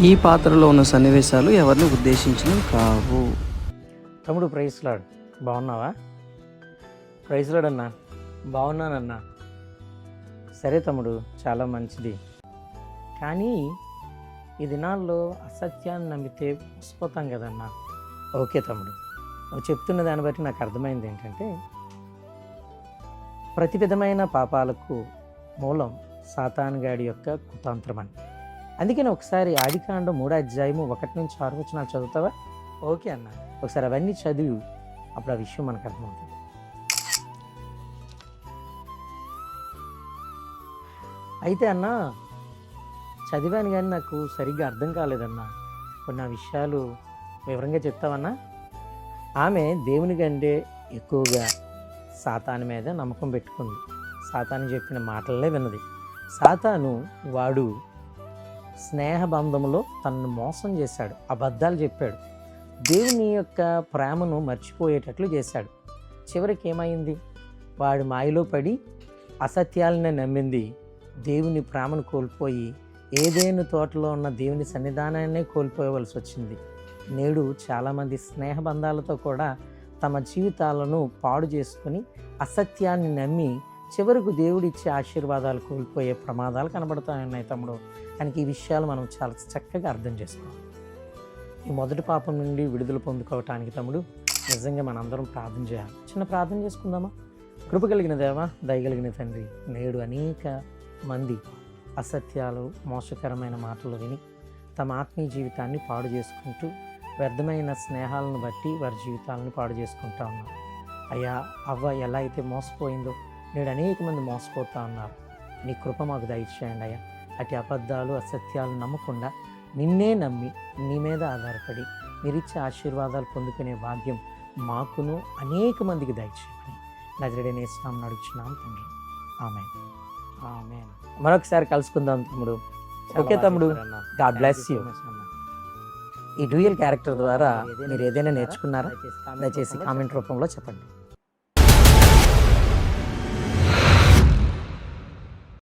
ఈ పాత్రలో ఉన్న సన్నివేశాలు ఎవరిని ఉద్దేశించినవి కావు. తమ్ముడు ప్రైస్లాడ్ బాగున్నావా? ప్రైస్లాడ్ అన్నా. బాగున్నానన్నా. సరే తమ్ముడు చాలా మంచిది. కానీ ఈ దినాల్లో అసత్యాన్ని నమ్మితే మోసపోతాం కదన్నా. ఓకే తమ్ముడు. నువ్వు చెప్తున్న దాన్ని బట్టి నాకు అర్థమైంది ఏంటంటే ప్రతి విధమైన పాపాలకు మూలం సాతాన్గాడి యొక్క కుతాంత్రం అని అందుకని ఒకసారి ఆదికాండం మూడో అధ్యాయము ఒకటి నుంచి ఆరు వచనాలు చదువుతావా? ఓకే అన్న. ఒకసారి అవన్నీ చదివి అప్పుడు ఆ విషయం మనకు అర్థమవుతుంది. అయితే అన్న చదివాను కానీ నాకు సరిగ్గా అర్థం కాలేదన్న. కొన్ని ఆ విషయాలు వివరంగా చెప్తావన్నా? ఆమె దేవుని కంటే ఎక్కువగా సాతాను మీద నమ్మకం పెట్టుకుంది. సాతాను చెప్పిన మాటలనే విన్నది. సాతాను వాడు స్నేహబంధంలో తనను మోసం చేశాడు. అబద్ధాలు చెప్పాడు. దేవుని యొక్క ప్రేమను మర్చిపోయేటట్లు చేశాడు. చివరికి ఏమైంది? వాడు మాయలో పడి అసత్యాలనే నమ్మింది. దేవుని ప్రేమను కోల్పోయి ఏదేను తోటలో ఉన్న దేవుని సన్నిధానాన్నే కోల్పోవలసి వచ్చింది. నేడు చాలామంది స్నేహబంధాలతో కూడా తమ జీవితాలను పాడు చేసుకుని అసత్యాన్ని నమ్మి చివరకు దేవుడిచ్చే ఆశీర్వాదాలు కోల్పోయే ప్రమాదాలు కనబడుతున్నాయి తమ్ముడు. కనుక ఈ విషయాలు మనం చాలా చక్కగా అర్థం చేసుకోవాలి. ఈ మొదటి పాపం నుండి విడుదల పొందుకోవటానికి తమ్ముడు నిజంగా మనందరం ప్రార్థన చేయాలి. చిన్న ప్రార్థన చేసుకుందామా? కృప కలిగిన దేవా దయగలిగిన తండ్రి నేడు అనేక మంది అసత్యాలు మోసకరమైన మాటలు విని తమ ఆత్మీయ జీవితాన్ని పాడు చేసుకుంటూ వ్యర్థమైన స్నేహాలను బట్టి వారి జీవితాలను పాడు చేసుకుంటా ఉన్నారు అయ్యా అవ్వ ఎలా అయితే మోసపోయిందో నేడు అనేక మంది మోసపోతా ఉన్నారు. నీ కృప మాకు దయచేయండి అయ్యా. అటు అబద్ధాలు అసత్యాలు నమ్మకుండా నిన్నే నమ్మి నీ మీద ఆధారపడి మీరిచ్చే ఆశీర్వాదాలు పొందుకునే భాగ్యం మాకును అనేక మందికి దయచేయండి నజరడనే స్నామం నడుచున్నాం తండ్రి. ఆమె ఆమె మరొకసారి కలుసుకుందాం తమ్ముడు. ఓకే తమ్ముడు. God bless you. ఈ డ్యూయల్ క్యారెక్టర్ ద్వారా మీరు ఏదైనా నేర్చుకున్నారా? దయచేసి కామెంట్ రూపంలో చెప్పండి.